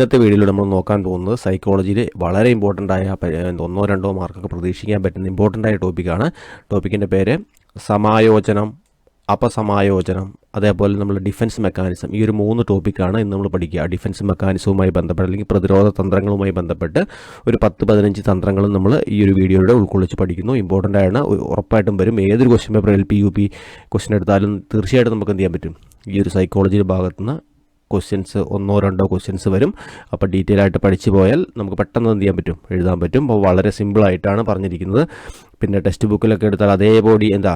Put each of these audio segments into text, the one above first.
ഇന്നത്തെ വീഡിയോയിൽ നമ്മൾ നോക്കാൻ പോകുന്നത് സൈക്കോളജിയിൽ വളരെ ഇമ്പോർട്ടന്റ് ആയ ഒന്നോ രണ്ടോ മാർക്കൊക്കെ പ്രതീക്ഷിക്കാൻ പറ്റുന്ന ഇമ്പോർട്ടന്റ് ആയ ടോപ്പിക്കാണ് ടോപ്പിക്കിന്റെ പേര് സമായോചനം അപസമായോചനം അതേപോലെ നമ്മൾ ഡിഫൻസ് മെക്കാനിസം ഈ ഒരു മൂന്ന് ടോപ്പിക്കാണ് ഇന്ന് നമ്മൾ പഠിക്കുക. ഡിഫൻസ് മെക്കാനിസവുമായി ബന്ധപ്പെട്ട് അല്ലെങ്കിൽ പ്രതിരോധ തന്ത്രങ്ങളുമായി ബന്ധപ്പെട്ട് ഒരു പത്ത് പതിനഞ്ച് തന്ത്രങ്ങളും നമ്മൾ ഈ ഒരു വീഡിയോയുടെ ഉൾക്കൊള്ളിച്ച് പഠിക്കുന്നു. ഇമ്പോർട്ടന്റ് ആണ് ഉറപ്പായിട്ടും വരും. ഏതൊരു question paper L P U P question എടുത്താലും തീർച്ചയായിട്ടും നമുക്ക് എന്ത് ചെയ്യാൻ പറ്റും? ഈ ഒരു സൈക്കോളജിയുടെ ഭാഗത്തുനിന്ന് ക്വസ്റ്റ്യൻസ് ഒന്നോ രണ്ടോ ക്വസ്റ്റ്യൻസ് വരും. അപ്പോൾ ഡീറ്റെയിൽ ആയിട്ട് പഠിച്ചു പോയാൽ നമുക്ക് പെട്ടെന്ന് എന്ത് ചെയ്യാൻ പറ്റും? എഴുതാൻ പറ്റും. അപ്പോൾ വളരെ സിമ്പിളായിട്ടാണ് പറഞ്ഞിരിക്കുന്നത്. പിന്നെ ടെക്സ്റ്റ് ബുക്കിലൊക്കെ എടുത്താൽ അതേപോലെ എന്താ?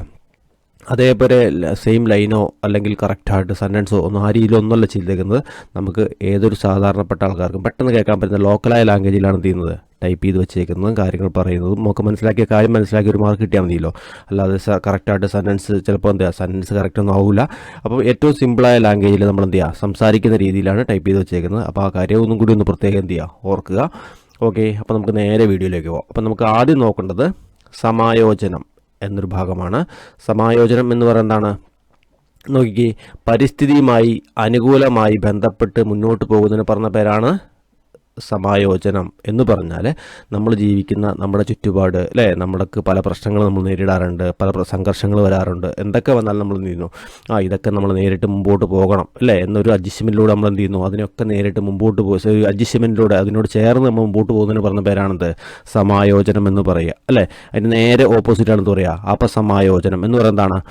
അതേപോലെ സെയിം ലൈനോ അല്ലെങ്കിൽ കറക്റ്റായിട്ട് സെന്റൻസോ ഒന്നും ആ രീതിയിലോ ഒന്നുമല്ല ചെയ്തേക്കുന്നത്. നമുക്ക് ഏതൊരു സാധാരണപ്പെട്ട ആൾക്കാർക്കും പെട്ടെന്ന് കേൾക്കാൻ പറ്റുന്ന ലോക്കലായ ലാംഗ്വേജിലാണ് ചെയ്യുന്നത്? ടൈപ്പ് ചെയ്ത് വെച്ചേക്കുന്നതും കാര്യങ്ങൾ പറയുന്നതും നമുക്ക് മനസ്സിലാക്കിയ കാര്യം മനസ്സിലാക്കി ഒരു മാർക്ക് കിട്ടിയാൽ മതിയല്ലോ. അല്ലാതെ കറക്റ്റായിട്ട് സെന്റൻസ് ചിലപ്പോൾ എന്താ സെന്റൻസ് കറക്റ്റ് ഒന്നും ആവില്ല അപ്പോൾ ഏറ്റവും സിമ്പിളായ ലാംഗ്വേജിൽ നമ്മൾ എന്ത് ചെയ്യുക സംസാരിക്കുന്ന രീതിയിലാണ് ടൈപ്പ് ചെയ്ത് വെച്ചേക്കുന്നത്. അപ്പോൾ ആ കാര്യം ഒന്നും കൂടി ഒന്ന് പ്രത്യേകം എന്ത് ചെയ്യുക ഓർക്കുക. ഓക്കെ അപ്പോൾ നമുക്ക് നേരെ വീഡിയോയിലേക്ക് പോകാം അപ്പോൾ നമുക്ക് ആദ്യം നോക്കേണ്ടത് സമായോജനം എന്നൊരു ഭാഗമാണ്. സമായോജനം എന്ന് പറയുന്നത് എന്താണ്? നോക്കിക്കേ പരിസ്ഥിതിയുമായി അനുകൂലമായി ബന്ധപ്പെട്ട് മുന്നോട്ട് പോകുന്നതിന് പറഞ്ഞ പേരാണ് സമായോജനം എന്ന് പറഞ്ഞാൽ നമ്മൾ ജീവിക്കുന്ന നമ്മുടെ ചുറ്റുപാട് അല്ലേ? നമ്മൾക്ക് പല പ്രശ്നങ്ങൾ നമ്മൾ നേരിടാറുണ്ട് പല സംഘർഷങ്ങൾ വരാറുണ്ട്. എന്തൊക്കെ വന്നാലും നമ്മൾ എന്ത് ചെയ്യുന്നു? ആ ഇതൊക്കെ നമ്മൾ നേരിട്ട് മുമ്പോട്ട് പോകണം അല്ലേ? എന്നൊരു അഡ്ജസ്റ്റ്മെന്റിലൂടെ നമ്മൾ എന്ത് ചെയ്യുന്നു? അതിനൊക്കെ നേരിട്ട് മുമ്പോട്ട് പോയി. ഒരു അഡ്ജസ്റ്റ്മെന്റിലൂടെ അതിനോട് ചേർന്ന് നമ്മൾ മുമ്പോട്ട് പോകുന്നതിന് പറഞ്ഞ പേരാണെന്ത്? സമായോജനം എന്ന് പറയുക അല്ലേ? അതിന് നേരെ ഓപ്പോസിറ്റാണെന്ന് പറയുക അപസമായോജനം എന്ന് പറയുന്നത് എന്താണ്?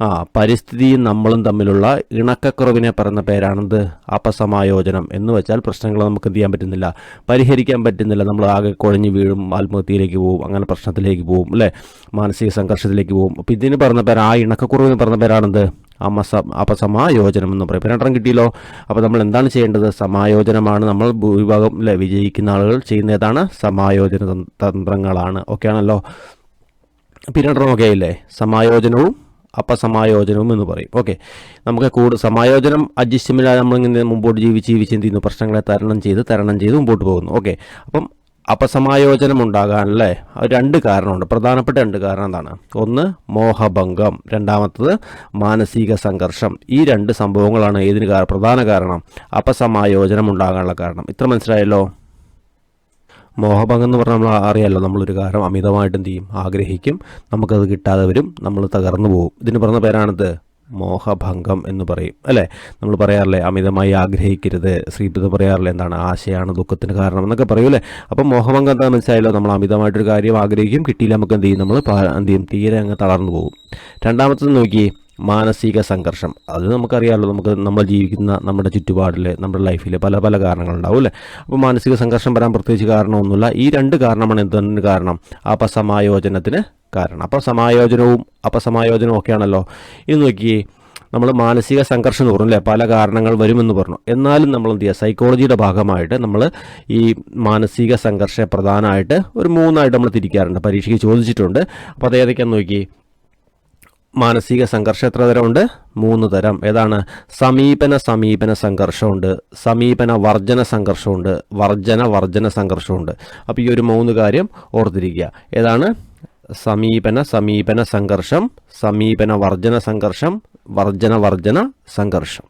ആ പരിസ്ഥിതിയും നമ്മളും തമ്മിലുള്ള ഇണക്കക്കുറവിനെ പറയുന്ന പേരാണെന്ത്? അപസമായോജനം എന്ന് വെച്ചാൽ പ്രശ്നങ്ങൾ നമുക്ക് എന്ത് ചെയ്യാൻ പറ്റുന്നില്ല. പരിഹരിക്കാൻ പറ്റുന്നില്ല. നമ്മൾ ആകെ കുഴഞ്ഞു വീഴും ആത്മഹത്യയിലേക്ക് പോകും അങ്ങനെ പ്രശ്നത്തിലേക്ക് പോകും അല്ലേ? മാനസിക സംഘർഷത്തിലേക്ക് പോകും അപ്പോൾ ഇതിന് പറഞ്ഞ പേര് ആ ഇണക്കക്കുറവിന് പറഞ്ഞ പേരാണെന്ത്? അമസ അപസമായോജനം എന്ന് പറയും രണ്ടെണ്ണം കിട്ടിയല്ലോ. അപ്പോൾ നമ്മൾ എന്താണ് ചെയ്യേണ്ടത്? സമായോജനമാണ് നമ്മൾ ഭൂരിഭാഗം അല്ലേ വിജയിക്കുന്ന ആളുകൾ ചെയ്യുന്ന ഏതാണ്? സമായോജന തന്ത്രങ്ങളാണ്. ഓക്കെ ആണല്ലോ പിന്നെ രണ്ടെണ്ണം ഓക്കെ അല്ലേ സമായോജനവും അപസമായോജനവും എന്ന് പറയും. ഓക്കെ. നമുക്ക് കൂടുതൽ സമായോജനം അഡ്ജസ്റ്റ്മെന്റ് നമ്മളിങ്ങനെ മുമ്പോട്ട് ജീവിച്ച് ജീവിച്ച് എന്ത് ചെയ്യുന്നു? പ്രശ്നങ്ങളെ തരണം ചെയ്ത് തരണം ചെയ്ത് മുമ്പോട്ട് പോകുന്നു. ഓക്കെ. അപ്പം അപസമായോജനം ഉണ്ടാകാനല്ലേ രണ്ട് കാരണമുണ്ട്. പ്രധാനപ്പെട്ട രണ്ട് കാരണം എന്താണ്? ഒന്ന് മോഹഭംഗം. രണ്ടാമത്തത് മാനസിക സംഘർഷം. ഈ രണ്ട് സംഭവങ്ങളാണ് ഏതിന് പ്രധാന കാരണം? അപസമായോജനം ഉണ്ടാകാനുള്ള കാരണം. ഇത്ര മനസ്സിലായല്ലോ? മോഹഭംഗം എന്ന് പറഞ്ഞാൽ നമ്മൾ അറിയാമല്ലോ നമ്മളൊരു കാര്യം അമിതമായിട്ട് എന്ത് ചെയ്യും ആഗ്രഹിക്കും നമുക്കത് കിട്ടാതെ വരും നമ്മൾ തകർന്നു പോകും. ഇതിന് പറഞ്ഞ പേരാണിത് മോഹഭംഗം എന്ന് പറയും അല്ലേ? നമ്മൾ പറയാറില്ലേ അമിതമായി ആഗ്രഹിക്കരുത് ശ്രീപിത പറയാറില്ലേ എന്താണ് ആശയാണ് ദുഃഖത്തിന് കാരണം എന്നൊക്കെ പറയൂലേ അപ്പം മോഹഭംഗം എന്താണെന്ന് വെച്ചാലോ നമ്മൾ അമിതമായിട്ടൊരു കാര്യം ആഗ്രഹിക്കും കിട്ടിയില്ല നമുക്ക് എന്ത് ചെയ്യും നമ്മൾ എന്ത് ചെയ്യും? തീരെ അങ്ങ് തളർന്നു പോകും. രണ്ടാമത്തത് നോക്കി മാനസിക സംഘർഷം. അത് നമുക്കറിയാമല്ലോ നമുക്ക് നമ്മൾ ജീവിക്കുന്ന നമ്മുടെ ചുറ്റുപാടിൽ നമ്മുടെ ലൈഫിൽ പല പല കാരണങ്ങളുണ്ടാവും അല്ലേ? അപ്പോൾ മാനസിക സംഘർഷം വരാൻ പ്രത്യേകിച്ച് കാരണമൊന്നുമില്ല. ഈ രണ്ട് കാരണമാണ് എന്തിന് കാരണം? അപസമായോജനത്തിന് കാരണം. അപ്പോൾ സമായോജനവും അപസമായോജനവും ഒക്കെയാണല്ലോ. ഇത് നോക്കിയേ നമ്മൾ മാനസിക സംഘർഷം എന്ന് പറഞ്ഞു അല്ലേ പല കാരണങ്ങൾ വരുമെന്ന് പറഞ്ഞു. എന്നാലും നമ്മൾ എന്ത് ചെയ്യുക സൈക്കോളജിയുടെ ഭാഗമായിട്ട് നമ്മൾ ഈ മാനസിക സംഘർഷം പ്രധാനമായിട്ട് ഒരു മൂന്നായിട്ട് നമ്മൾ തിരിക്കാറുണ്ട് പരീക്ഷയ്ക്ക് ചോദിച്ചിട്ടുണ്ട്. അപ്പോൾ അത് ഏതൊക്കെയാണെന്ന് നോക്കി മാനസിക സംഘർഷം എത്ര തരമുണ്ട് മൂന്ന് തരം. ഏതാണ്? സമീപന സമീപന സംഘർഷമുണ്ട്. സമീപന വർജന സംഘർഷമുണ്ട്. വർജന വർജന സംഘർഷമുണ്ട്. അപ്പോൾ ഈ ഒരു മൂന്ന് കാര്യം ഓർത്തിരിക്കുക. ഏതാണ്? സമീപന സമീപന സംഘർഷം സമീപന വർജന സംഘർഷം വർജന വർജന സംഘർഷം.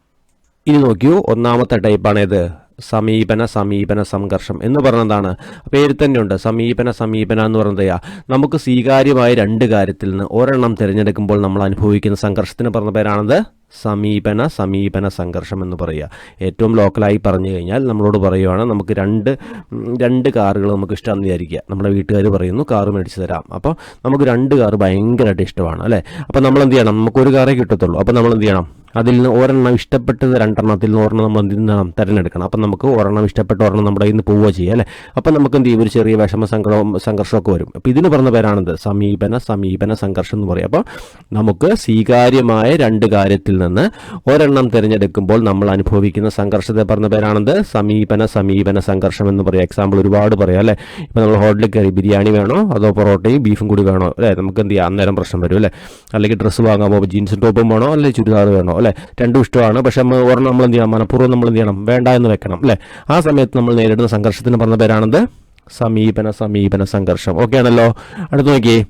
ഇനി നോക്കിയോ. ഒന്നാമത്തെ ടൈപ്പാണേത്. സമീപന സമീപന സംഘർഷം എന്ന് പറഞ്ഞതാണ്. പേര് തന്നെയുണ്ട് സമീപന സമീപന എന്ന് പറയുന്നത് നമുക്ക് സ്വീകാര്യമായ രണ്ട് കാര്യത്തിൽ നിന്ന് ഒരെണ്ണം തിരഞ്ഞെടുക്കുമ്പോൾ നമ്മൾ അനുഭവിക്കുന്ന സംഘർഷത്തിന് പറഞ്ഞ പേരാണത് സമീപന സമീപന സംഘർഷം എന്ന് പറയുക. ഏറ്റവും ലോക്കലായി പറഞ്ഞു കഴിഞ്ഞാൽ നമ്മളോട് പറയുവാണ് നമുക്ക് രണ്ട് രണ്ട് കാറുകൾ നമുക്ക് ഇഷ്ടമാണെന്ന് വിചാരിക്കുക. നമ്മുടെ വീട്ടുകാർ പറയുന്നു കാറ് മേടിച്ച് തരാം. അപ്പോൾ നമുക്ക് രണ്ട് കാറ് ഭയങ്കരമായിട്ട് ഇഷ്ടമാണ് അല്ലേ? അപ്പോൾ നമ്മൾ എന്ത് ചെയ്യണം? നമുക്ക് ഒരു കാറേ കിട്ടത്തുള്ളൂ. അപ്പോൾ നമ്മൾ എന്ത് ചെയ്യണം? അതിൽ നിന്ന് ഒരെണ്ണം ഇഷ്ടപ്പെട്ടത് രണ്ടെണ്ണത്തിൽ നിന്ന് ഒരെണ്ണം നമ്മൾ എന്ത് ചെയ്യണം തിരഞ്ഞെടുക്കണം. അപ്പം നമുക്ക് ഒരെണ്ണം ഇഷ്ടപ്പെട്ട ഒരെണ്ണം നമ്മുടെ നിന്ന് പോവുക ചെയ്യുക അല്ലേ? അപ്പം നമുക്ക് എന്ത് ചെയ്യും? ഒരു ചെറിയ വിഷമ സങ്കടവും സംഘർഷമൊക്കെ വരും. അപ്പം ഇതിന് പറഞ്ഞ പേരാണിത് സമീപന സമീപന സംഘർഷം എന്ന് പറയും അപ്പോൾ നമുക്ക് സ്വീകാര്യമായ രണ്ട് കാര്യത്തിൽ നിന്ന് ഒരെണ്ണം തിരഞ്ഞെടുക്കുമ്പോൾ നമ്മൾ അനുഭവിക്കുന്ന സംഘർഷത്തെ പറഞ്ഞ പേരാണെന്ത്? സമീപന സമീപന സംഘർഷം എന്ന് പറയാം. എക്സാമ്പിൾ ഒരുപാട് പറയാം അല്ലേ? ഇപ്പം നമ്മൾ ഹോട്ടലിൽ കയറി ബിരിയാണി വേണോ അതോ പൊറോട്ടയും ബീഫും കൂടി വേണോ? അല്ലേ? നമുക്ക് എന്ത് ചെയ്യാം? അന്നേരം പ്രശ്നം വരും അല്ലേ? അല്ലെങ്കിൽ ഡ്രസ്സ് വാങ്ങാൻ പോകുമ്പോൾ ജീൻസും ടോപ്പും വേണോ? അല്ലെങ്കിൽ ചുരിദാർ വേണോ? അല്ലേ? രണ്ടും ഇഷ്ടമാണ്. പക്ഷെ നമ്മൾ ഒരെണ്ണം നമ്മൾ എന്ത് ചെയ്യണം? മനഃപൂർവം നമ്മൾ എന്ത് ചെയ്യണം? വേണ്ട എന്ന് വെക്കണം അല്ലേ? ആ സമയത്ത് നമ്മൾ നേരിടുന്ന സംഘർഷത്തിന് പറഞ്ഞ പേരാണെന്ത്? സമീപന സമീപന സംഘർഷം. ഓക്കെ ആണല്ലോ? അടുത്ത് നോക്കിയേ.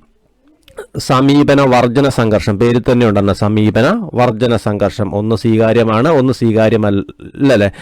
സമീപന വർജന സംഘർഷം. പേര് തന്നെ ഉണ്ടെന്ന സമീപന വർജന സംഘർഷം. ഒന്ന് സ്വീകാര്യമാണ് ഒന്ന് സ്വീകാര്യമല്ല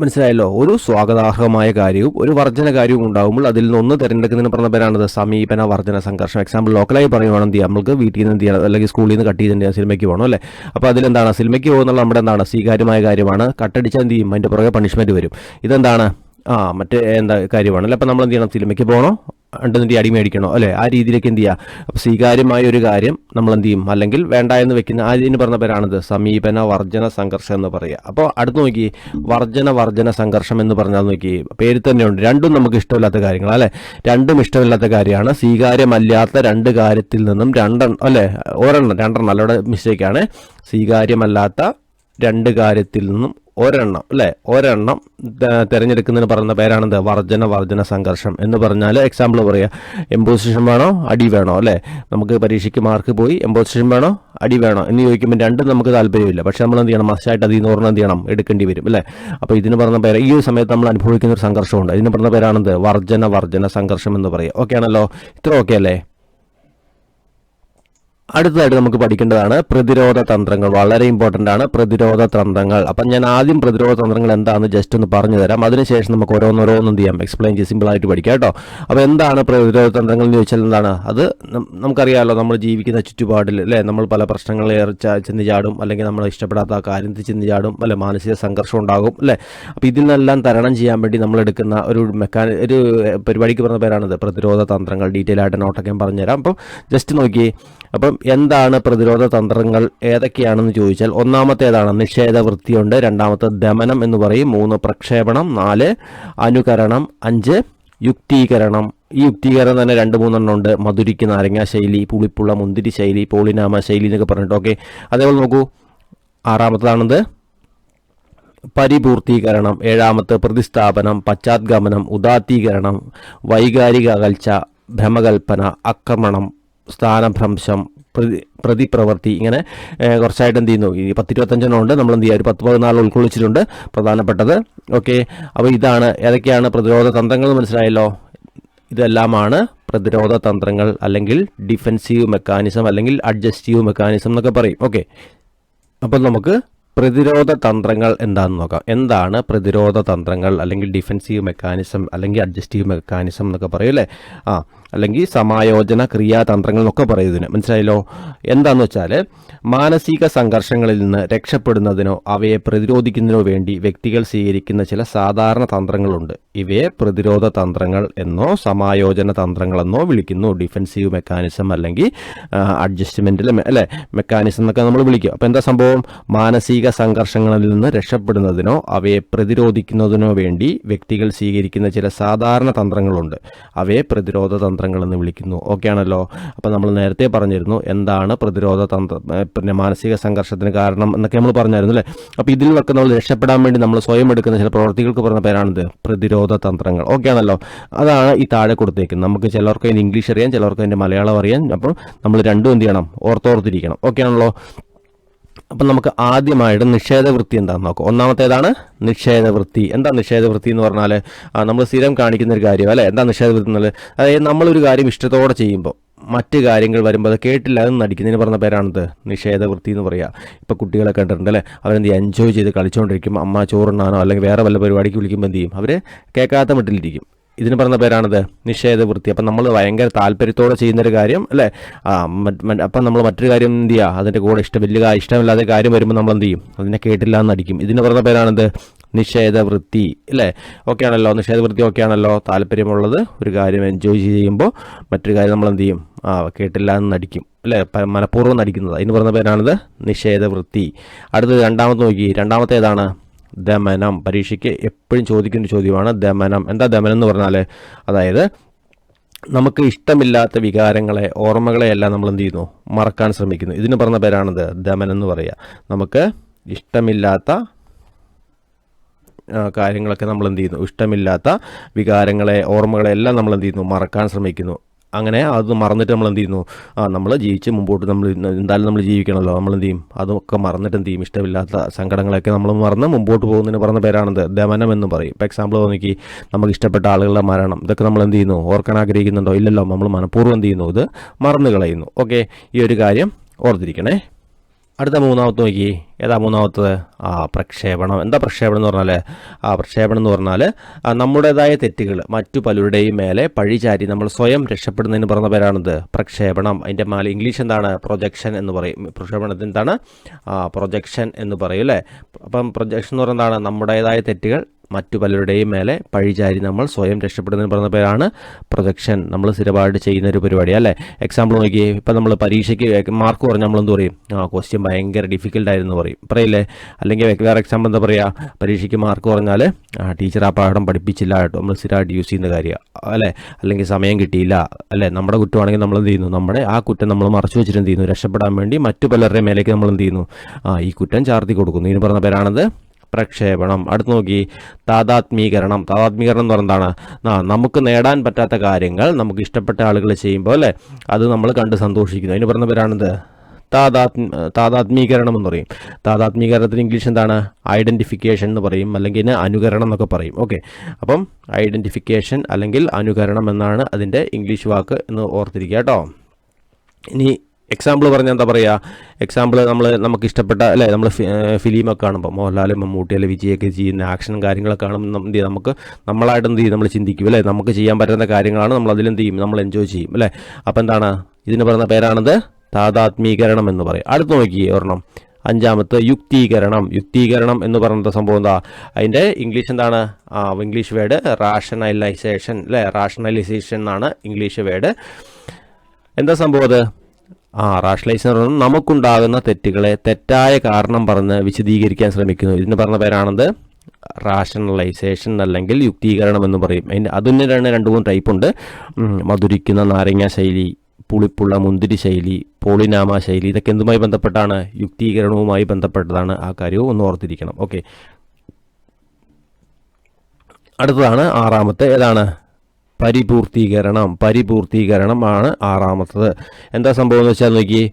മനസ്സിലായല്ലോ? ഒരു സ്വാഗതാർഹമായ കാര്യവും ഒരു വർജന കാര്യവും ഉണ്ടാകുമ്പോൾ അതിൽ നിന്ന് ഒന്ന് തിരഞ്ഞെടുക്കുന്നതിന് പറഞ്ഞ പേരാണത് സമീപന വർജന സംഘർഷം. എക്സാമ്പിൾ ലോക്കലായി പറയുവാണെന്ത് ചെയ്യാം നമുക്ക് വീട്ടിൽ നിന്ന് എന്ത് അല്ലെങ്കിൽ സ്കൂളിൽ നിന്ന് കട്ട് ചെയ്ത് എന്ത് ചെയ്യാം സിനിമയ്ക്ക് പോകണം അല്ലേ? അപ്പോൾ അതിലെന്താണ്? സിനിമയ്ക്ക് പോകുന്നുള്ള നമ്മുടെ എന്താണ്? സ്വീകാര്യമായ കാര്യമാണ്. കട്ടടിച്ചാൽ എന്ത് ചെയ്യും? അതിന്റെ പുറകെ പണിഷ്മെന്റ് വരും. ഇതെന്താണ്? ആ മറ്റേ എന്താ കാര്യമാണ്. അല്ലേ? അപ്പോൾ നമ്മൾ എന്ത് ചെയ്യണം? സിനിമയ്ക്ക് പോകണോ ഉണ്ടെന്നിട്ട് അടി മേടിക്കണോ? അല്ലേ? ആ രീതിയിലേക്ക് എന്ത് ചെയ്യുക അപ്പോൾ സ്വീകാര്യമായ ഒരു കാര്യം നമ്മൾ എന്ത് ചെയ്യും? അല്ലെങ്കിൽ വേണ്ട എന്ന് വെക്കുന്ന ആ ഇതിന് പറഞ്ഞ പേരാണിത് സമീപന വർജന സംഘർഷം എന്ന് പറയുക. അപ്പോൾ അടുത്ത് നോക്കി വർജന വർജന സംഘർഷം എന്ന് പറഞ്ഞാൽ നോക്കി പേര് തന്നെയുണ്ട്. രണ്ടും നമുക്ക് ഇഷ്ടമില്ലാത്ത കാര്യങ്ങൾ അല്ലേ? രണ്ടും ഇഷ്ടമില്ലാത്ത കാര്യമാണ്. സ്വീകാര്യമല്ലാത്ത രണ്ട് കാര്യത്തിൽ നിന്നും രണ്ടെണ്ണം അല്ലേ? ഒരെണ്ണം രണ്ടെണ്ണം അല്ലവിടെ മിസ്റ്റേക്കാണ് സ്വീകാര്യമല്ലാത്ത രണ്ട് കാര്യത്തിൽ നിന്നും ഒരെണ്ണം അല്ലേ? ഒരെണ്ണം തിരഞ്ഞെടുക്കുന്നതിന് പറയുന്ന പേരാണെന്ത്? വർജന വർജന സംഘർഷം എന്ന് പറഞ്ഞാൽ എക്സാമ്പിൾ പറയുക എംപോസിഷൻ വേണോ? അടി വേണോ അല്ലേ? നമുക്ക് പരീക്ഷയ്ക്ക് മാർക്ക് പോയി എംപോസിഷൻ വേണോ? അടി വേണോ? എന്ന് ചോദിക്കുമ്പോൾ രണ്ടും നമുക്ക് താല്പര്യമില്ല. പക്ഷെ നമ്മൾ എന്ത് ചെയ്യണം? മസ്റ്റായിട്ട് അതിൽ നിന്ന് എന്ത് ചെയ്യണം? എടുക്കേണ്ടി വരും അല്ലേ? അപ്പോൾ ഇതിന് പറഞ്ഞ പേര് ഈ ഒരു സമയത്ത് നമ്മൾ അനുഭവിക്കുന്ന ഒരു സംഘർഷമുണ്ട്. ഇതിന് പറഞ്ഞ പേരാണെന്ത്? വർജന വർജന സംഘർഷം എന്ന് പറയുക ഓക്കെ ആണല്ലോ? ഇത്ര ഓക്കെ അല്ലേ? അടുത്തതായിട്ട് നമുക്ക് പഠിക്കേണ്ടതാണ് പ്രതിരോധ തന്ത്രങ്ങൾ. വളരെ ഇമ്പോർട്ടന്റ് ആണ് പ്രതിരോധ തന്ത്രങ്ങൾ. അപ്പം ഞാൻ ആദ്യം പ്രതിരോധ തന്ത്രങ്ങൾ എന്താണെന്ന് ജസ്റ്റ് ഒന്ന് പറഞ്ഞു തരാം. അതിനുശേഷം നമുക്ക് ഓരോന്നോരോന്നും ചെയ്യാം. എക്സ്പ്ലെയിൻ ചെയ്ത് സിമ്പിളായിട്ട് പഠിക്കാം കേട്ടോ. അപ്പോൾ എന്താണ് പ്രതിരോധ തന്ത്രങ്ങൾ എന്ന് ചോദിച്ചാൽ എന്താണ്? അത് നമുക്കറിയാമല്ലോ നമ്മൾ ജീവിക്കുന്ന ചുറ്റുപാടിൽ അല്ലേ? നമ്മൾ പല പ്രശ്നങ്ങളിൽ ഏർച്ച ചെന്ന് ചാടും അല്ലെങ്കിൽ നമ്മൾ ഇഷ്ടപ്പെടാത്ത കാര്യത്തിൽ ചെന്ന് ചാടും അല്ലെ? മാനസിക സംഘർഷം ഉണ്ടാകും അല്ലേ? അപ്പോൾ ഇതിൽ നിന്നെല്ലാം തരണം ചെയ്യാൻ വേണ്ടി നമ്മൾ എടുക്കുന്ന ഒരു മെക്കാനി ഒരു പരിപാടിക്ക് പറഞ്ഞ പേരാണിത്. പ്രതിരോധ തന്ത്രങ്ങൾ. ഡീറ്റെയിൽ ആയിട്ട് നോട്ടൊക്കെ പറഞ്ഞുതരാം. അപ്പം ജസ്റ്റ് നോക്കി അപ്പം എന്താണ് പ്രതിരോധ തന്ത്രങ്ങൾ ഏതൊക്കെയാണെന്ന് ചോദിച്ചാൽ ഒന്നാമത്തേതാണ് നിഷേധ വൃത്തിയുണ്ട് രണ്ടാമത്തെ ദമനം എന്ന് പറയും മൂന്ന് പ്രക്ഷേപണം നാല് അനുകരണം അഞ്ച് യുക്തീകരണം. ഈ യുക്തീകരണം തന്നെ രണ്ട് മൂന്നെണ്ണം ഉണ്ട്. മധുരിക്ക് നാരങ്ങ ശൈലി പുളിപ്പുള്ള മുന്തിരി ശൈലി പോളിനാമ ശൈലി എന്നൊക്കെ പറഞ്ഞിട്ട്. ഓക്കെ. അതേപോലെ നോക്കൂ. ആറാമത്തതാണത് പരിപൂർത്തീകരണം. ഏഴാമത്തെ പ്രതിസ്ഥാപനം പശ്ചാത്ഗമനം ഉദാത്തീകരണം വൈകാരിക അകൽച്ച ഭ്രമകൽപ്പന ആക്രമണം. സ്ഥാനഭ്രംശം പ്രതി പ്രതിപ്രവൃത്തി ഇങ്ങനെ കുറച്ചായിട്ട് എന്ത് ചെയ്യുന്നു? ഈ പത്തിരുപത്തഞ്ചെണ്ണം ഉണ്ട് നമ്മൾ എന്ത് ചെയ്യുക ഒരു പത്ത് പതിനാല് ഉൾക്കൊള്ളിച്ചിട്ടുണ്ട്. പ്രധാനപ്പെട്ടത്. ഓക്കെ. അപ്പോൾ ഇതാണ്. ഏതൊക്കെയാണ് പ്രതിരോധ തന്ത്രങ്ങൾ മനസ്സിലായല്ലോ? ഇതെല്ലാമാണ് പ്രതിരോധ തന്ത്രങ്ങൾ അല്ലെങ്കിൽ ഡിഫെൻസീവ് മെക്കാനിസം അല്ലെങ്കിൽ അഡ്ജസ്റ്റീവ് മെക്കാനിസം എന്നൊക്കെ പറയും. ഓക്കെ. അപ്പോൾ നമുക്ക് പ്രതിരോധ തന്ത്രങ്ങൾ എന്താണെന്ന് നോക്കാം. എന്താണ് പ്രതിരോധ തന്ത്രങ്ങൾ അല്ലെങ്കിൽ ഡിഫെൻസീവ് മെക്കാനിസം അല്ലെങ്കിൽ അഡ്ജസ്റ്റീവ് മെക്കാനിസം എന്നൊക്കെ പറയും അല്ലേ? ആ. അല്ലെങ്കിൽ സമായോജന ക്രിയാതന്ത്രങ്ങൾ എന്നൊക്കെ പറയുന്നതിന്. മനസ്സിലായല്ലോ? എന്താണെന്ന് വെച്ചാൽ മാനസിക സംഘർഷങ്ങളിൽ നിന്ന് രക്ഷപ്പെടുന്നതിനോ അവയെ പ്രതിരോധിക്കുന്നതിനോ വേണ്ടി വ്യക്തികൾ സ്വീകരിക്കുന്ന ചില സാധാരണ തന്ത്രങ്ങളുണ്ട്. ഇവയെ പ്രതിരോധ തന്ത്രങ്ങൾ എന്നോ സമായോജന തന്ത്രങ്ങളെന്നോ വിളിക്കുന്നു. ഡിഫൻസീവ് മെക്കാനിസം അല്ലെങ്കിൽ അഡ്ജസ്റ്റ്മെന്റിൽ അല്ലെ? മെക്കാനിസം എന്നൊക്കെ നമ്മൾ വിളിക്കും. അപ്പോൾ എന്താ സംഭവം? മാനസിക സംഘർഷങ്ങളിൽ നിന്ന് രക്ഷപ്പെടുന്നതിനോ അവയെ പ്രതിരോധിക്കുന്നതിനോ വേണ്ടി വ്യക്തികൾ സ്വീകരിക്കുന്ന ചില സാധാരണ തന്ത്രങ്ങളുണ്ട്. അവയെ പ്രതിരോധ തന്ത്രങ്ങൾ എന്ന് വിളിക്കുന്നു. ഓക്കെ ആണല്ലോ? അപ്പോൾ നമ്മൾ നേരത്തെ പറഞ്ഞിരുന്നു എന്താണ് പ്രതിരോധ തന്ത്ര പിന്നെ മാനസിക സംഘർഷത്തിന് കാരണം എന്നൊക്കെ നമ്മൾ പറഞ്ഞായിരുന്നു അല്ലേ? അപ്പോൾ ഇതിൽ നിന്നൊക്കെ നമ്മൾ രക്ഷപ്പെടാൻ വേണ്ടി നമ്മൾ സ്വയം എടുക്കുന്ന ചില പ്രവർത്തികൾക്ക് പറഞ്ഞ പേരാണിത്. പ്രതിരോധ തന്ത്രങ്ങൾ. ഓക്കെ ആണല്ലോ? അതാണ് ഈ താഴെ കൊടുത്തേക്കുന്നത്. നമുക്ക് ചിലർക്ക് അതിന് ഇംഗ്ലീഷ് അറിയാം ചിലർക്ക് അതിന്റെ മലയാളം അറിയാം. അപ്പോൾ നമ്മൾ രണ്ടും എന്ത് ചെയ്യണം? ഓർത്തോർത്തിരിക്കണം. ഓക്കെ ആണല്ലോ? അപ്പം നമുക്ക് ആദ്യമായിട്ട് നിഷേധവൃത്തി എന്താണെന്ന് നോക്കാം. ഒന്നാമത്തേതാണ് നിഷേധവൃത്തി. എന്താ നിഷേധവൃത്തി എന്ന് പറഞ്ഞാൽ നമ്മൾ സ്ഥിരം കാണിക്കുന്ന ഒരു കാര്യം അല്ലേ? എന്താ നിഷേധവൃത്തി എന്നുള്ളത്? അതായത് നമ്മളൊരു കാര്യം ഇഷ്ടത്തോടെ ചെയ്യുമ്പോൾ മറ്റ് കാര്യങ്ങൾ വരുമ്പോൾ അത് കേട്ടില്ല എന്ന് നടിക്കുന്നതിന് പറഞ്ഞ പേരാണത് നിഷേധവൃത്തി എന്ന് പറയുക ഇപ്പോൾ കുട്ടികളെ കണ്ടിട്ടുണ്ട് അല്ലേ? അവരെന്ത് എൻജോയ് ചെയ്ത് കളിച്ചുകൊണ്ടിരിക്കും അമ്മ ചോറുണ്ണാനോ അല്ലെങ്കിൽ വേറെ വല്ല പരിപാടിക്ക് വിളിക്കുമ്പോൾ എന്ത് ചെയ്യും? അവർ കേൾക്കാത്ത മട്ടിലിരിക്കും. ഇതിന് പറഞ്ഞ പേരാണിത് നിഷേധവൃത്തി. അപ്പം നമ്മൾ ഭയങ്കര താല്പര്യത്തോടെ ചെയ്യുന്നൊരു കാര്യം അല്ലേ? അപ്പം നമ്മൾ മറ്റൊരു കാര്യം എന്ത് ചെയ്യുക അതിന്റെ കൂടെ ഇഷ്ടം വലിയ ഇഷ്ടമില്ലാതെ കാര്യം വരുമ്പോൾ നമ്മൾ എന്ത് ചെയ്യും? അതിനെ കേട്ടില്ല എന്നടിക്കും ഇതിന് പറഞ്ഞ പേരാണിത് നിഷേധവൃത്തി അല്ലേ? ഓക്കെ ആണല്ലോ. നിഷേധവൃത്തി ഓക്കെ ആണല്ലോ. താല്പര്യമുള്ളത് ഒരു കാര്യം എൻജോയ് ചെയ്യുമ്പോൾ മറ്റൊരു കാര്യം നമ്മൾ എന്ത് ചെയ്യും? ആ കേട്ടില്ല എന്ന് നടിക്കും അല്ലേ മനഃപൂർവം നടിക്കുന്നത്. അതിന് പറഞ്ഞ പേരാണിത് നിഷേധവൃത്തി. അടുത്തത് രണ്ടാമത്തെ നോക്കി. രണ്ടാമത്തെ ഏതാണ് ദമനം. പരീക്ഷയ്ക്ക് എപ്പോഴും ചോദിക്കുന്ന ചോദ്യമാണ് ദമനം. എന്താ ദമനം എന്ന് പറഞ്ഞാൽ അതായത് നമുക്ക് ഇഷ്ടമില്ലാത്ത വികാരങ്ങളെ ഓർമ്മകളെ എല്ലാം നമ്മൾ എന്ത് ചെയ്യുന്നു? മറക്കാൻ ശ്രമിക്കുന്നു. ഇതിന് പറഞ്ഞ പേരാണിത് ദമനം എന്ന് പറയുക. നമുക്ക് ഇഷ്ടമില്ലാത്ത കാര്യങ്ങളൊക്കെ നമ്മൾ എന്ത് ചെയ്യുന്നു? ഇഷ്ടമില്ലാത്ത വികാരങ്ങളെ ഓർമ്മകളെ എല്ലാം നമ്മൾ എന്ത് ചെയ്യുന്നു? മറക്കാൻ ശ്രമിക്കുന്നു. അങ്ങനെ അത് മറന്നിട്ട് നമ്മൾ എന്ത് ചെയ്യുന്നു? ആ നമ്മൾ ജീവിച്ച് മുമ്പോട്ട് നമ്മൾ എന്തായാലും നമ്മൾ ജീവിക്കണമല്ലോ നമ്മൾ എന്ത് ചെയ്യും? അതൊക്കെ മറന്നിട്ട് എന്ത് ചെയ്യും? ഇഷ്ടമില്ലാത്ത സങ്കടങ്ങളൊക്കെ നമ്മൾ മറന്ന് മുമ്പോട്ട് പോകുന്നതിന് പറഞ്ഞ പേരാണത് ദമനം എന്ന് പറയും. ഇപ്പോൾ എക്സാമ്പിൾ നോക്കി. നമുക്ക് ഇഷ്ടപ്പെട്ട ആളുകളുടെ മരണം. ഇതൊക്കെ നമ്മൾ എന്ത് ചെയ്യുന്നു? ഓർക്കാൻ ആഗ്രഹിക്കുന്നുണ്ടോ? ഇല്ലല്ലോ. നമ്മൾ മനഃപൂർവം എന്ത് ചെയ്യുന്നു? ഇത് മറന്നു കളയുന്നു. ഓക്കെ ഈ ഒരു കാര്യം ഓർത്തിരിക്കണേ. അടുത്ത മൂന്നാമത്തെ നോക്കി. ഏതാ മൂന്നാമത്തത്? ആ പ്രക്ഷേപണം. എന്താ പ്രക്ഷേപണം എന്ന് പറഞ്ഞാൽ ആ പ്രക്ഷേപണം എന്ന് പറഞ്ഞാൽ നമ്മുടേതായ തെറ്റുകൾ മറ്റു പലരുടെയും മേലെ പഴിചാരി നമ്മൾ സ്വയം രക്ഷപ്പെടുന്നതിന് പറഞ്ഞ പേരാണിത്. പ്രക്ഷേപണം. അതിന്റെ മാല ഇംഗ്ലീഷ് എന്താണ്? പ്രൊജക്ഷൻ എന്ന് പറയും. പ്രക്ഷേപണത്തിന് എന്താണ്? പ്രൊജക്ഷൻ എന്ന് പറയും അല്ലേ? അപ്പം പ്രൊജക്ഷൻ എന്ന് പറഞ്ഞാൽ എന്താണ്? നമ്മുടേതായ തെറ്റുകൾ മറ്റു പലരുടെയും മേലെ പഴിചാരി നമ്മൾ സ്വയം രക്ഷപ്പെടുന്നതിന് പറയുന്ന പേരാണ് പ്രൊജക്ഷൻ. നമ്മൾ സ്ഥിരമായിട്ട് ചെയ്യുന്ന ഒരു പരിപാടി അല്ലേ? എക്സാമ്പിൾ നോക്കിയേ ഇപ്പം നമ്മൾ പരീക്ഷയ്ക്ക് മാർക്ക് കുറഞ്ഞ് നമ്മളെന്ത് പറയും? ആ ക്വസ്റ്റ്യൻ ഭയങ്കര ഡിഫിക്കൽട്ടായിരുന്നു പറയും. പറയില്ലേ? അല്ലെങ്കിൽ വേറെ എക്സാമ്പിൾ എന്താ പറയുക പരീക്ഷയ്ക്ക് മാർക്ക് കുറഞ്ഞാൽ ആ ടീച്ചർ ആ പാഠം പഠിപ്പിച്ചില്ല കേട്ടോ. നമ്മൾ സ്ഥിരമായിട്ട് യൂസ് ചെയ്യുന്ന കാര്യം അല്ലേ? അല്ലെങ്കിൽ സമയം കിട്ടിയില്ല അല്ലേ? നമ്മുടെ കുറ്റമാണെങ്കിൽ നമ്മൾ എന്ത് ചെയ്യുന്നു? നമ്മുടെ ആ കുറ്റം നമ്മൾ മറച്ചു വെച്ചിട്ട് എന്ത് ചെയ്യുന്നു? രക്ഷപ്പെടാൻ വേണ്ടി മറ്റു പലരുടെ മേലേക്ക് നമ്മൾ എന്ത് ചെയ്യുന്നു? ആ ഈ കുറ്റം ചാർത്തി കൊടുക്കുന്നു. ഇതിന് പറഞ്ഞ പേരാണത് പ്രക്ഷേപണം. അടുത്ത് നോക്കി താതാത്മീകരണം. താതാത്മീകരണം എന്ന് പറയുന്നതാണ് ആ നമുക്ക് നേടാൻ പറ്റാത്ത കാര്യങ്ങൾ നമുക്ക് ഇഷ്ടപ്പെട്ട ആളുകൾ ചെയ്യുമ്പോൾ അല്ലേ അത് നമ്മൾ കണ്ട് സന്തോഷിക്കുന്നു. അതിന് പറഞ്ഞ പേരാണിത്? താതാത്മ താതാത്മീകരണം എന്ന് പറയും. താതാത്മീകരണത്തിന് ഇംഗ്ലീഷ് എന്താണ്? ഐഡന്റിഫിക്കേഷൻ എന്ന് പറയും അല്ലെങ്കിൽ അനുകരണം എന്നൊക്കെ പറയും. ഓക്കെ. അപ്പം ഐഡന്റിഫിക്കേഷൻ അല്ലെങ്കിൽ അനുകരണം എന്നാണ് അതിന്റെ ഇംഗ്ലീഷ് വാക്ക് എന്ന് ഓർത്തിരിക്കുക കേട്ടോ. ഇനി എക്സാമ്പിൾ പറഞ്ഞാൽ എന്താ പറയുക എക്സാമ്പിൾ നമ്മൾ നമുക്ക് ഇഷ്ടപ്പെട്ട അല്ലേ നമ്മൾ ഫിലിമൊക്കെ കാണുമ്പോൾ മോഹൻലാലും മമ്മൂട്ടി അല്ലെ വിജയൊക്കെ ചെയ്യുന്ന ആക്ഷൻ കാര്യങ്ങളൊക്കെ കാണുമ്പോൾ എന്ത് ചെയ്യും? നമുക്ക് നമ്മളായിട്ട് എന്ത് ചെയ്യും? നമ്മൾ ചിന്തിക്കും അല്ലേ? നമുക്ക് ചെയ്യാൻ പറ്റുന്ന കാര്യങ്ങളാണ് നമ്മൾ അതിലെന്ത് ചെയ്യും? നമ്മൾ എൻജോയ് ചെയ്യും അല്ലേ? അപ്പോൾ എന്താണ്? ഇതിന് പറയുന്ന പേരാണത് താതാത്മീകരണം എന്ന് പറയും. അടുത്ത് നോക്കിയേ ഒരെണ്ണം. അഞ്ചാമത്തെ യുക്തീകരണം. യുക്തീകരണം എന്ന് പറയുന്ന സംഭവം എന്താ? അതിന്റെ ഇംഗ്ലീഷ് എന്താണ്? ഇംഗ്ലീഷ് വേർഡ് റാഷണലൈസേഷൻ അല്ലേ? റാഷണലൈസേഷൻ എന്നാണ് ഇംഗ്ലീഷ് വേർഡ് എന്താ സംഭവം അത്? ആ റാഷ്ലൈസ് എന്ന് പറയുന്നത് നമുക്കുണ്ടാകുന്ന തെറ്റുകളെ തെറ്റായ കാരണം പറഞ്ഞ് വിശദീകരിക്കാൻ ശ്രമിക്കുന്നു. ഇതിന് പറഞ്ഞ പേരാണത് റാഷണലൈസേഷൻ അല്ലെങ്കിൽ യുക്തീകരണം എന്ന് പറയും. അതിന്റെ അതിന് തന്നെ രണ്ട് മൂന്ന് ടൈപ്പ് ഉണ്ട് മധുരിക്കുന്ന നാരങ്ങ ശൈലി പുളിപ്പുള്ള മുന്തിരി ശൈലി പോളിനാമ ശൈലി ഇതൊക്കെ എന്തുമായി ബന്ധപ്പെട്ടാണ്? യുക്തീകരണവുമായി ബന്ധപ്പെട്ടതാണ് ആ കാര്യവും ഒന്ന് ഓർത്തിരിക്കണം. ഓക്കെ. അടുത്തതാണ് ആറാമത്തെ ഏതാണ്? പരിപൂർത്തീകരണം പരിപൂർത്തീകരണം ആണ് ആറാമത്തത്. എന്താ സംഭവം എന്ന് വെച്ചാൽ നോക്കി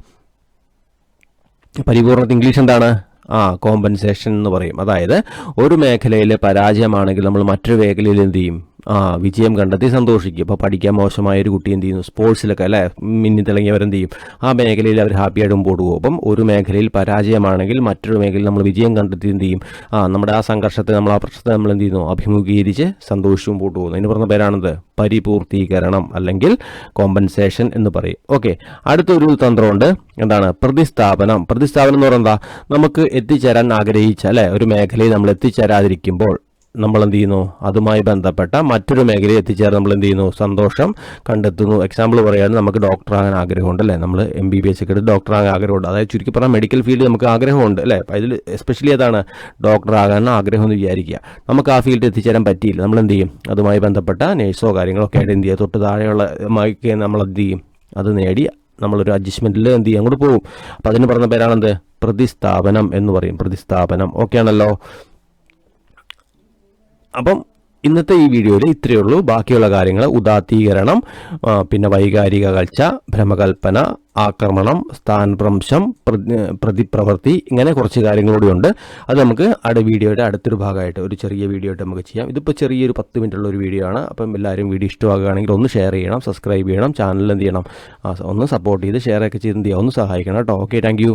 പരിപൂർണത ഇംഗ്ലീഷ് എന്താണ്? ആ കോമ്പൻസേഷൻ എന്ന് പറയും. അതായത് ഒരു മേഖലയിൽ പരാജയമാണെങ്കിൽ നമ്മൾ മറ്റൊരു മേഖലയിൽ എന്ത് ചെയ്യും? ആ വിജയം കണ്ടെത്തി സന്തോഷിക്കും. ഇപ്പോൾ പഠിക്കാൻ മോശമായ ഒരു കുട്ടി എന്ത് ചെയ്യുന്നു? സ്പോർട്സിലൊക്കെ അല്ലേ? മിന്നി തിളങ്ങിയവരെന്ത് ചെയ്യും ആ മേഖലയിൽ അവർ ഹാപ്പിയായിട്ട് മുമ്പോട്ട് പോകും. അപ്പം ഒരു മേഖലയിൽ പരാജയമാണെങ്കിൽ മറ്റൊരു മേഖലയിൽ നമ്മൾ വിജയം കണ്ടെത്തി എന്ത് ചെയ്യും? ആ നമ്മുടെ ആ സംഘർഷത്തെ നമ്മൾ ആ പ്രശ്നത്തെ നമ്മൾ എന്ത് ചെയ്യുന്നു? അഭിമുഖീകരിച്ച് സന്തോഷിച്ച് മുമ്പോട്ട് പോകുന്നു. അതിന് പറഞ്ഞ പേരാണത് പരിപൂർത്തീകരണം അല്ലെങ്കിൽ കോമ്പൻസേഷൻ എന്ന് പറയും. ഓക്കെ അടുത്തൊരു തന്ത്രമുണ്ട്. എന്താണ്? പ്രതിസ്ഥാപനം. പ്രതിസ്ഥാപനം എന്ന് പറയുന്നത് നമുക്ക് എത്തിച്ചേരാൻ ആഗ്രഹിച്ച അല്ലെ? ഒരു മേഖലയിൽ നമ്മൾ എത്തിച്ചേരാതിരിക്കുമ്പോൾ നമ്മൾ എന്ത് ചെയ്യുന്നു അതുമായി ബന്ധപ്പെട്ട മറ്റൊരു മേഖലയിൽ എത്തിച്ചേർന്ന് നമ്മൾ എന്ത് ചെയ്യുന്നു സന്തോഷം കണ്ടെത്തുന്നു. എക്സാമ്പിൾ പറയുകയാണെങ്കിൽ നമുക്ക് ഡോക്ടർ ആകാൻ ആഗ്രഹമുണ്ട് അല്ലേ നമ്മൾ എം ബി ബി എസ് ഒക്കെ ഡോക്ടർ ആകാൻ ആഗ്രഹമുണ്ട്. അതായത് ചുരുക്കി പറഞ്ഞാൽ മെഡിക്കൽ ഫീൽഡ് നമുക്ക് ആഗ്രഹമുണ്ട് അല്ലേ? അപ്പോൾ ഇതിൽ എസ്പെഷ്യലി അതാണ് ഡോക്ടർ ആകാൻ ആഗ്രഹം എന്ന് വിചാരിക്കുക. നമുക്ക് ആ ഫീൽഡിൽ എത്തിച്ചേരാൻ പറ്റിയില്ല. നമ്മൾ എന്ത് ചെയ്യും അതുമായി ബന്ധപ്പെട്ട നേഴ്സോ കാര്യങ്ങളോ ഒക്കെ ആയിട്ട് എന്ത് ചെയ്യുക തൊട്ട് താഴെയുള്ള മൈക്ക് നമ്മൾ എന്ത് ചെയ്യും അത് നേടി നമ്മളൊരു അഡ്ജസ്റ്റ്മെന്റിൽ എന്ത് ചെയ്യും അങ്ങോട്ട് പോകും. അപ്പോൾ അതിന് പറഞ്ഞ പേരാണെന്ത് പ്രതിസ്ഥാപനം എന്ന് പറയും. പ്രതിസ്ഥാപനം. ഓക്കെ ആണല്ലോ? അപ്പം ഇന്നത്തെ ഈ വീഡിയോയിൽ ഇത്രയേ ഉള്ളൂ. ബാക്കിയുള്ള കാര്യങ്ങൾ ഉദാത്തീകരണം പിന്നെ വൈകാരിക കൾച്ച ഭ്രമകൽപ്പന ആക്രമണം സ്ഥാനഭ്രംശം പ്രതി- പ്രതിപ്രവൃത്തി ഇങ്ങനെ കുറച്ച് കാര്യങ്ങളൂടെയുണ്ട് അത് നമുക്ക് അടുത്ത വീഡിയോയുടെ അടുത്തൊരു ഭാഗമായിട്ട് ഒരു ചെറിയ വീഡിയോ ആയിട്ട് നമുക്ക് ചെയ്യാം. ഇതിപ്പോൾ ചെറിയൊരു പത്ത് മിനിറ്റുള്ള ഒരു വീഡിയോ ആണ്. അപ്പം എല്ലാവരും വീഡിയോ ഇഷ്ടമാകുകയാണെങ്കിൽ ഒന്ന് ഷെയർ ചെയ്യണം സബ്സ്ക്രൈബ് ചെയ്യണം ചാനൽ എന്ത് ചെയ്യണം ഒന്ന് സപ്പോർട്ട് ചെയ്ത് ഷെയർ ഒക്കെ ചെയ്ത് എന്ത് ചെയ്യാം ഒന്ന് സഹായിക്കണം കേട്ടോ. Okay thank